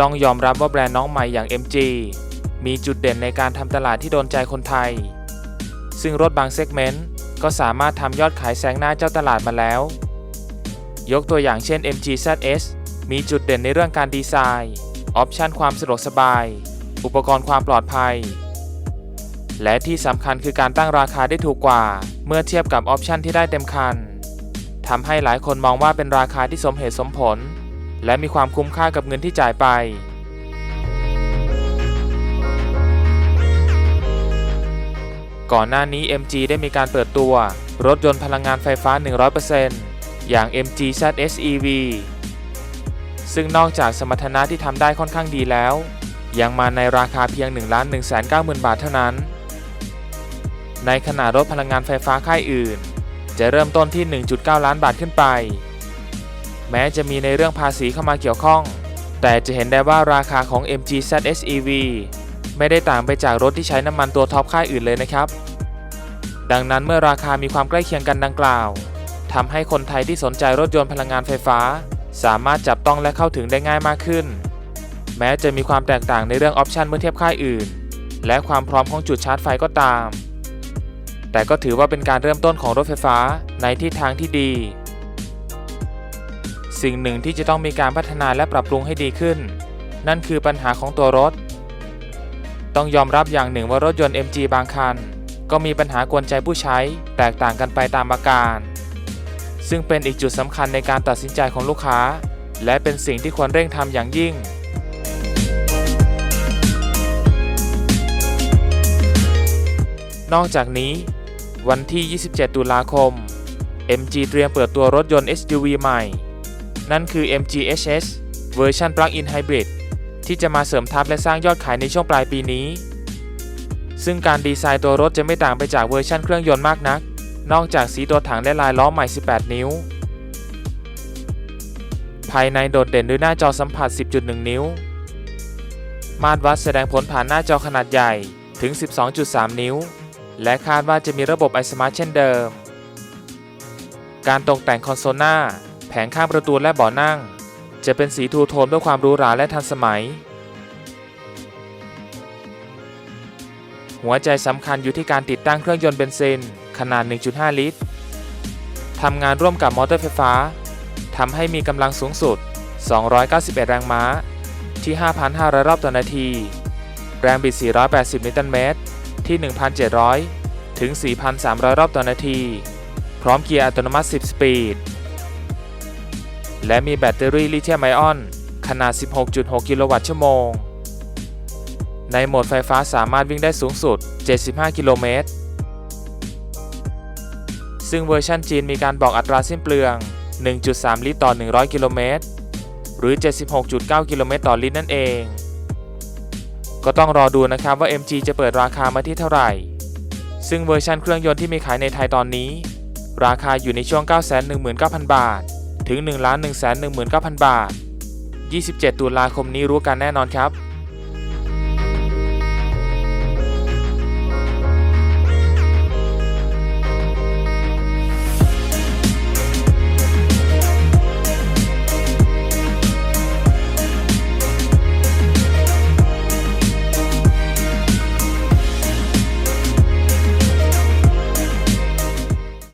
ต้องยอมรับว่าแบรนด์น้องใหม่อย่าง MG มีจุดเด่นในการทำตลาดที่โดนใจคนไทย ซึ่งรถบางเซกเมนต์ก็สามารถทำยอดขายแซงหน้าเจ้าตลาดมาแล้ว ยกตัวอย่างเช่น MG ZS มีจุดเด่นในเรื่องการดีไซน์ ออปชันความสะดวกสบาย อุปกรณ์ความปลอดภัย และที่สำคัญคือการตั้งราคาได้ถูกกว่า เมื่อเทียบกับออปชันที่ได้เต็มคันทำให้หลายคนมองว่าเป็นราคาที่สมเหตุสมผล และมีความคุ้มค่ากับเงินที่จ่ายไป ก่อนหน้านี้ MG ได้มีการเปิดตัว รถยนต์พลังงานไฟฟ้า 100%อย่าง MG ZS EV ซึ่งนอกจากสมรรถนะที่ทำได้ค่อนข้างดีแล้ว ยังมาในราคาเพียง 1 1 9 0 0 0 0 บาทเท่านั้น ในขณะรถพลังงานไฟฟ้าค่ายอื่น จะเริ่มต้นที่ 1.9 ล้านบาทขึ้นไป แม้จะมีในเรื่องภาษีเข้ามาเกี่ยวข้อง แต่จะเห็นได้ว่าราคาของ MG ZS EV ไม่ได้ต่างไปจากรถที่ใช้น้ำมันตัวท็อปค่ายอื่นเลยนะครับ ดังนั้นเมื่อราคามีความใกล้เคียงกันดังกล่าวทำให้คนไทยที่สนใจรถยนต์พลังงานไฟฟ้า สามารถจับต้องและเข้าถึงได้ง่ายมากขึ้น แม้จะมีความแตกต่างในเรื่องออปชันเมื่อเทียบค่ายอื่น และความพร้อมของจุดชาร์จไฟก็ตาม แต่ก็ถือว่าเป็นการเริ่มต้นของรถไฟฟ้าในทิศทางที่ดี สิ่งหนึ่งที่จะต้องมีการพัฒนาและปรับปรุงให้ดีขึ้น นั่นคือปัญหาของตัวรถ ต้องยอมรับอย่างหนึ่งว่ารถยนต์ MG บางคัน ก็มีปัญหากวนใจผู้ใช้แตกต่างกันไปตามอาการ ซึ่งเป็นอีกจุดสำคัญในการตัดสินใจของลูกค้า และเป็นสิ่งที่ควรเร่งทำอย่างยิ่งนอกจากนี้ วันที่ 27 ตุลาคม MG เตรียมเปิดตัวรถยนต์ SUV ใหม่ นั่นคือ MG HS เวอร์ชัน Plug-in Hybrid ที่จะมาเสริมทัพและสร้างยอดขายในช่วงปลายปีนี้ ซึ่งการดีไซน์ตัวรถจะไม่ต่างไปจากเวอร์ชันเครื่องยนต์มากนัก นอกจากสีตัวถังและลายล้อใหม่ 18 นิ้ว ภายในโดดเด่นด้วยหน้าจอสัมผัส 10.1 นิ้ว มาตรวัดแสดงผลผ่านหน้าจอขนาดใหญ่ถึง 12.3 นิ้ว และคาดว่าจะมีระบบ iSmart เช่นเดิม การตกแต่งคอนโซลหน้า งข้างประตูและเบาะนั่ง จะเป็นสีทูโทนด้วยความหรูหราและทันสมัย หัวใจสำคัญอยู่ที่การติดตั้งเครื่องยนต์เบนซินขนาด 1.5 ลิตรทำงานร่วมกับมอเตอร์ไฟฟ้าทำให้มีกำลังสูงสุด 291 แรงม้า ที่ 5,500 รอบต่อนาที แรงบิด 480 นิวตันเมตร ที่ 1,700 ถึง 4,300 รอบต่อนาที พร้อมเกียร์อัตโนมัติ 10 สปีด และมีแบตเตอรี่ลิเธียมไอออน ขนาด 16.6 กิโลวัตต์ชั่วโมง ในโหมดไฟฟ้าสามารถวิ่งได้สูงสุด 75 กิโลเมตร ซึ่งเวอร์ชันจีนมีการบอกอัตราสิ้นเปลือง 1.3 ลิตรต่อ 100 กิโลเมตร หรือ 76.9 กิโลเมตรต่อลิตรนั่นเอง ก็ต้องรอดูนะครับว่า MG จะเปิดราคามาที่เท่าไหร่ ซึ่งเวอร์ชันเครื่องยนต์ที่มีขายในไทยตอนนี้ ราคาอยู่ในช่วง 919,000 บาท ถึง1 1 1 9 0 0 0 บาท 27 ตุลาคมนี้รู้กันแน่นอนครับ